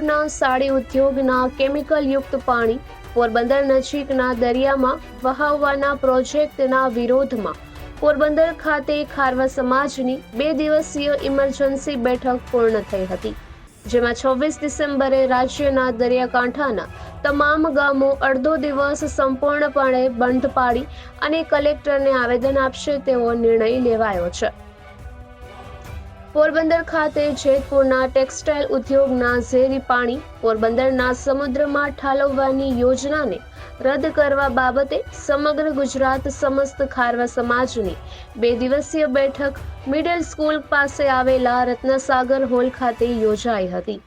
જેતપુરના સાડી ઉદ્યોગના કેમિકલયુક્ત પાણી પોરબંદર નજીકના દરિયામાં વહાવવાના પ્રોજેક્ટના વિરોધમાં પોરબંદર ખાતે ખારવા સમાજની બે દિવસીય ઇમરજન્સી બેઠક પૂર્ણ થઈ હતી, જેમાં છવ્વીસ ડિસેમ્બરે રાજ્યના દરિયાકાંઠાના તમામ ગામો અડધો દિવસ સંપૂર્ણપણે બંધ પાડી અને કલેક્ટરને આવેદન આપશે તેવો નિર્ણય લેવાયો છે. પોરબંદર ખાતે જેતપુરના ટેક્સટાઇલ ઉદ્યોગના ઝેરી પાણી પોરબંદરના સમુદ્રમાં ઠાલવવાની યોજનાને રદ કરવા બાબતે સમગ્ર ગુજરાત સમસ્ત ખારવા સમાજની બે દિવસીય બેઠક મિડલ સ્કૂલ પાસે આવેલા રત્નસાગર હોલ ખાતે યોજાઈ હતી.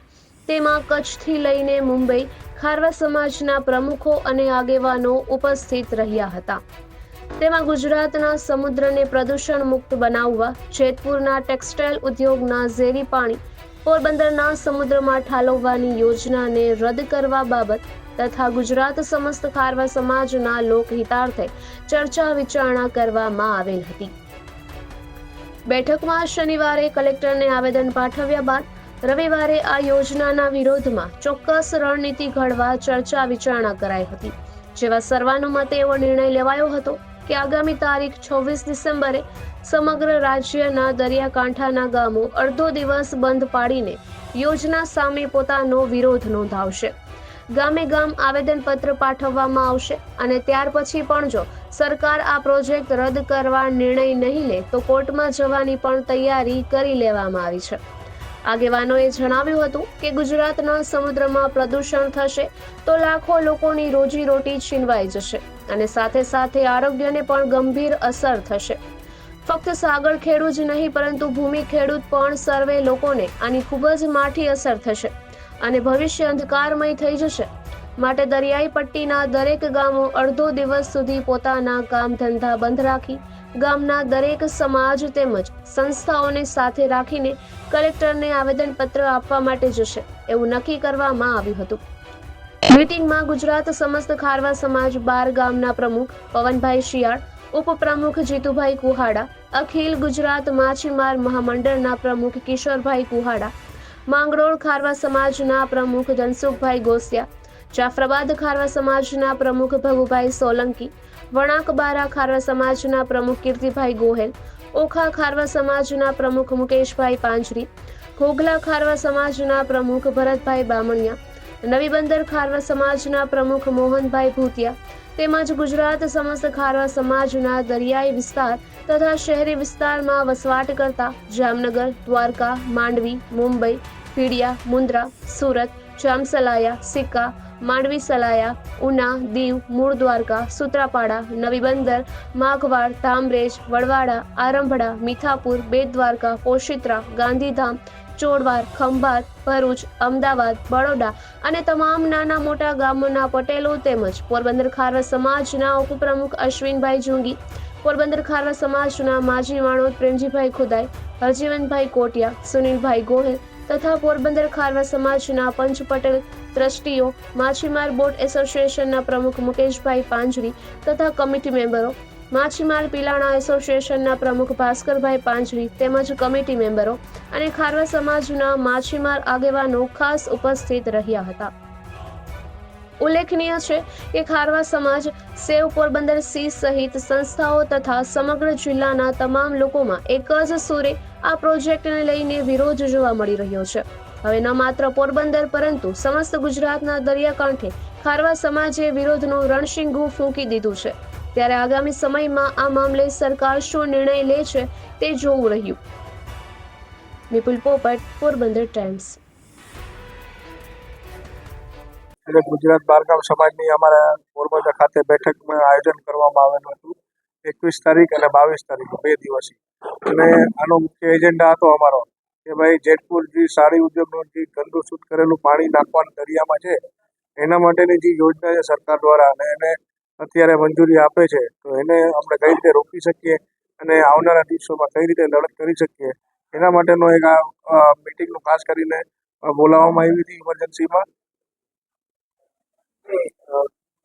તેમાં કચ્છથી લઈને મુંબઈ ખારવા સમાજના પ્રમુખો અને આગેવાનો ઉપસ્થિત રહ્યા હતા. તેમાં ગુજરાતના સમુદ્રને પ્રદૂષણ મુક્ત બનાવવા જેતપુરના ટેક્સટાઇલ ઉદ્યોગના ઝેરી પાણી, પોરબંદરના સમુદ્રમાં ઠાલવવાની યોજનાને રદ કરવા બાબત તથા ગુજરાત સમસ્ત ખારવા સમાજના લોકહિતાર્થે ચર્ચા વિચારણા કરવામાં આવેલ હતી. બેઠકમાં શનિવારે કલેક્ટરને આવેદન પાઠવ્યા બાદ રવિવારે આ યોજનાના વિરોધમાં ચોક્કસ રણનીતિ ઘડવા ચર્ચા વિચારણા કરાઈ હતી, જેવા સર્વાનુમતે એવો નિર્ણય લેવાયો હતો કે આગામી તારીખ છવ્વીસ ડિસેમ્બરે સમગ્ર રાજ્યના દરિયાકાંઠાના ગામો અડધો દિવસ બંધ પાડીને યોજના સામે પોતાનો વિરોધ નોંધાવશે. ગામે ગામ આવેદનપત્ર પાઠવવામાં આવશે અને ત્યાર પછી પણ જો સરકાર આ પ્રોજેક્ટ રદ કરવા નિર્ણય નહીં લે તો કોર્ટમાં જવાની પણ તૈયારી કરી લેવામાં આવી છે. આગેવાનોએ જણાવ્યું હતું કે ગુજરાતના સમુદ્રમાં પ્રદૂષણ થશે તો લાખો લોકોની રોજીરોટી છીનવાઈ જશે અને સાથે સાથે આરોગ્યને પણ ગંભીર અસર થશે. ફક્ત સાગર ખેડૂત જ નહીં, પરંતુ ભૂમિ ખેડૂત પણ સર્વે લોકોને આની ખૂબ જ માઠી અસર થશે અને ભવિષ્ય અંધકારમય થઈ જશે. માટે દરિયાઈ પટ્ટીના દરેક ગામો અડધો દિવસ સુધી પોતાના કામ ધંધા બંધ રાખી ગામના દરેક સમાજ તેમજ સંસ્થાઓને સાથે રાખીને કલેક્ટરને આવેદનપત્ર આપવા માટે જશે, એવું નક્કી કરવામાં આવ્યું હતું. મીટિંગમાં ગુજરાત સમસ્ત ખારવા સમાજ બાર ગામના પ્રમુખ પવનભાઈ શિયાળ, ઉપપ્રમુખ જીતુભાઈ કુહાડા, અખિલ ગુજરાત માછીમાર મહામંડળના પ્રમુખ કિશોરભાઈ કુહાડા, માંગરોળ ખારવા સમાજના પ્રમુખ ધનસુખભાઈ ગોસિયા જાફરાબાદ ખારવા સમાજના પ્રમુખ ભગુભાઈ સોલંકી, વણાક બારા ખારવા સમાજના પ્રમુખ કીર્તિભાઈ ગોહેલ, ઓખા ખારવા સમાજના પ્રમુખ મુકેશભાઈ પાંજરી, ઘોઘલા ખારવા સમાજના પ્રમુખ ભરતભાઈ બામણિયા, નવી બંદર ખારવા સમાજના પ્રમુખ મોહનભાઈ ભૂતિયા, તેમજ ગુજરાત સમસ્ત ખારવા સમાજના દરિયાઈ વિસ્તાર તથા શહેરી વિસ્તારમાં વસવાટ કરતા જામનગર, દ્વારકા, માંડવી, મુંબઈ, પીડિયા, મુન્દ્રા, સુરત, જામસલાયા, સિક્કા માંડવી સલાયા, ઉના, દીવ, મૂળ દ્વારકા, સુત્રાપાડા, નવી બંદર, માઘવાડ, ધામરેજ, વડવાડા, આરંભડા, મીઠાપુર, બેટ દ્વારકા, પોશિત્રા, ગાંધીધામ ચોડવાર ખંભાત, ભરૂચ, અમદાવાદ બરોડા અને તમામ નાના મોટા ગામોના પટેલો તેમજ પોરબંદર ખારવા સમાજના ઉપપ્રમુખ અશ્વિનભાઈ જુંગી પોરબંદર ખારવા સમાજના માજી વાણોદ પ્રેમજીભાઈ ખુદાઈ, હરજીવનભાઈ કોટિયા, સુનિલભાઈ ગોહિલ તથા પોરબંદર ખારવા સમાજના પંચ પટેલ ટ્રસ્ટીઓ, માછીમાર બોટ એસોસિએશનના પ્રમુખ મુકેશભાઈ પાંજરી તથા કમિટી મેમ્બરો, માછીમાર પિલાણા એસોસિએશનના પ્રમુખ ભાસ્કરભાઈ પાંજરી તેમજ કમિટી મેમ્બરો અને ખારવા સમાજના માછીમાર આગેવાનો ખાસ ઉપસ્થિત રહ્યા હતા. ઉલ્લેખનીય છે કે ખારવા સમાજ સેવ પોરબંદર સી સહિત સંસ્થાઓ તથા સમગ્ર જિલ્લાના તમામ લોકોમાં એક જ સુરે આ પ્રોજેક્ટને લઈને વિરોધ જોવા મળી રહ્યો છે. હવે ન માત્ર પોરબંદર, પરંતુ સમસ્ત ગુજરાતના દરિયાકાંઠે ખારવા સમાજે વિરોધનું રણશીંગુ ફૂંકી દીધું છે. ત્યારે આગામી સમયમાં આ મામલે સરકાર શું નિર્ણય લે છે તે જોવું રહ્યું. વિપુલ પોપટ, પોરબંદર ટાઈમ્સ. એટલે ગુજરાત બારગામ સમાજની અમારા પોરબંદર ખાતે બેઠકનું આયોજન કરવામાં આવેલું હતું. એકવીસ તારીખ અને બાવીસ તારીખ, બે દિવસ અને આનો મુખ્ય એજન્ડા હતો અમારો. કે ભાઈ જેતપુર જે સાડી ઉદ્યોગનું જે ગંદુ શુદ્ધ કરેલું પાણી નાખવાનું દરિયામાં છે, એના માટેની જે યોજના છે સરકાર દ્વારા અને એને અત્યારે મંજૂરી આપે છે, તો એને આપણે કઈ રીતે રોકી શકીએ અને આવનારા દિવસોમાં કઈ રીતે લડત કરી શકીએ, એના માટેનો એક આ મિટિંગનું ખાસ કરીને બોલાવવામાં આવી હતી ઇમરજન્સીમાં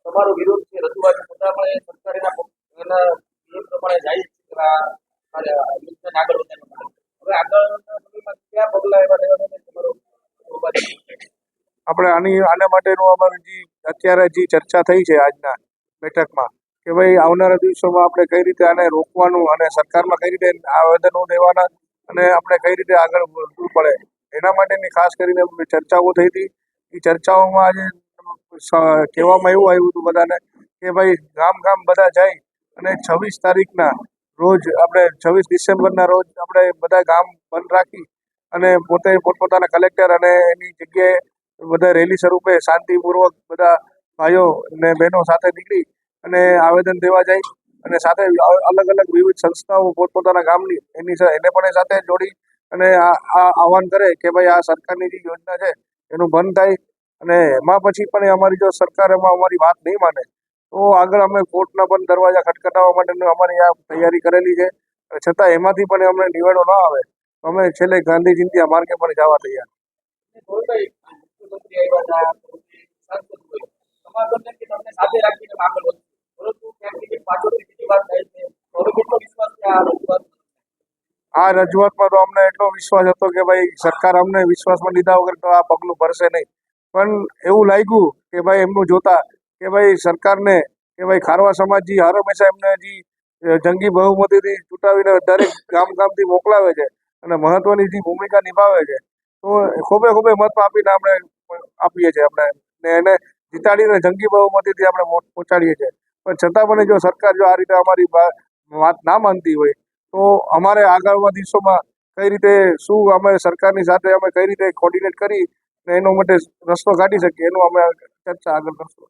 તમારો વિરોધ છે, રજૂઆત છતાં પણ એ સરકાર એના પ- એના નિયમ પ્રમાણે જાય આગળ વધારવા હવે સમયમાં કયા પગલા એવા લેવાના? આપણે આની, આના માટેનું અમારું જે, અત્યારે જે ચર્ચા થઈ છે આજના બેઠકમાં, કે ભાઈ આવનારા દિવસોમાં આપણે કઈ રીતે આને રોકવાનું અને સરકારમાં કઈ રીતે આવેદનો દેવાના અને આપણે કઈ રીતે આગળ વધવું પડે, એના માટેની ખાસ કરીને ચર્ચાઓ થઈ હતી એ ચર્ચાઓમાં આજે કહેવામાં એવું આવ્યું હતું બધાને કે ભાઈ ગામ ગામ બધા જાય અને છવ્વીસ તારીખના રોજ આપણે, છવ્વીસ ડિસેમ્બરના રોજ આપણે બધા ગામ બંધ રાખી અને પોતે પોતપોતાના કલેક્ટર અને એની જગ્યાએ બધા રેલી સ્વરૂપે શાંતિપૂર્વક બધા ભાઈઓ ને બહેનો સાથે નીકળી અને આવેદન દેવા જાય અને સાથે અલગ અલગ વિવિધ સંસ્થાઓ પોતપોતાના ગામની એની એને પણ સાથે જોડી અને આ આહવાન કરે કે ભાઈ આ સરકારની જે યોજના છે એનું બંધ થાય અને એમાં પછી પણ અમારી જો સરકાર એમાં અમારી વાત નહીં માને તો આગળ અમે કોર્ટના પણ દરવાજા ખટખટાવવા માટેની અમારી આ તૈયારી કરેલી છે છતાં એમાંથી પણ અમને નિવેડો ન આવે. અમે છેલ્લે ગાંધી ચિંધ્યા માર્ગે પણ જવા તૈયાર. આ રજૂઆતમાં તો અમને એટલો વિશ્વાસ હતો કે ભાઈ સરકાર અમને વિશ્વાસમાં લીધા વગર તો આ પગલું ભરશે નહીં. પણ એવું લાગ્યું કે ભાઈ એમનું જોતા કે ભાઈ સરકારને કે ભાઈ ખારવા સમાજ જે હર હંમેશા એમને જે જંગી બહુમતીથી ચૂંટાવીને દરેક ગામ ગામથી મોકલાવે છે. અને મહત્વની જે ભૂમિકા નિભાવે છે, તો ખૂબે ખૂબે મત આપીને આપણે આપીએ છીએ આપણે. ને એને જીતાડીને જંગી બહુમતીથી આપણે પહોંચાડીએ છીએ. પણ છતાં પણ જો સરકાર જો આ રીતે અમારી વાત ના માનતી હોય, તો અમારે આગળના દિવસોમાં કઈ રીતે, શું અમે સરકારની સાથે અમે કઈ રીતે કોર્ડિનેટ કરી એનો માટે રસ્તો કાઢી શકીએ, એનું અમે ચર્ચા આગળ કરશું.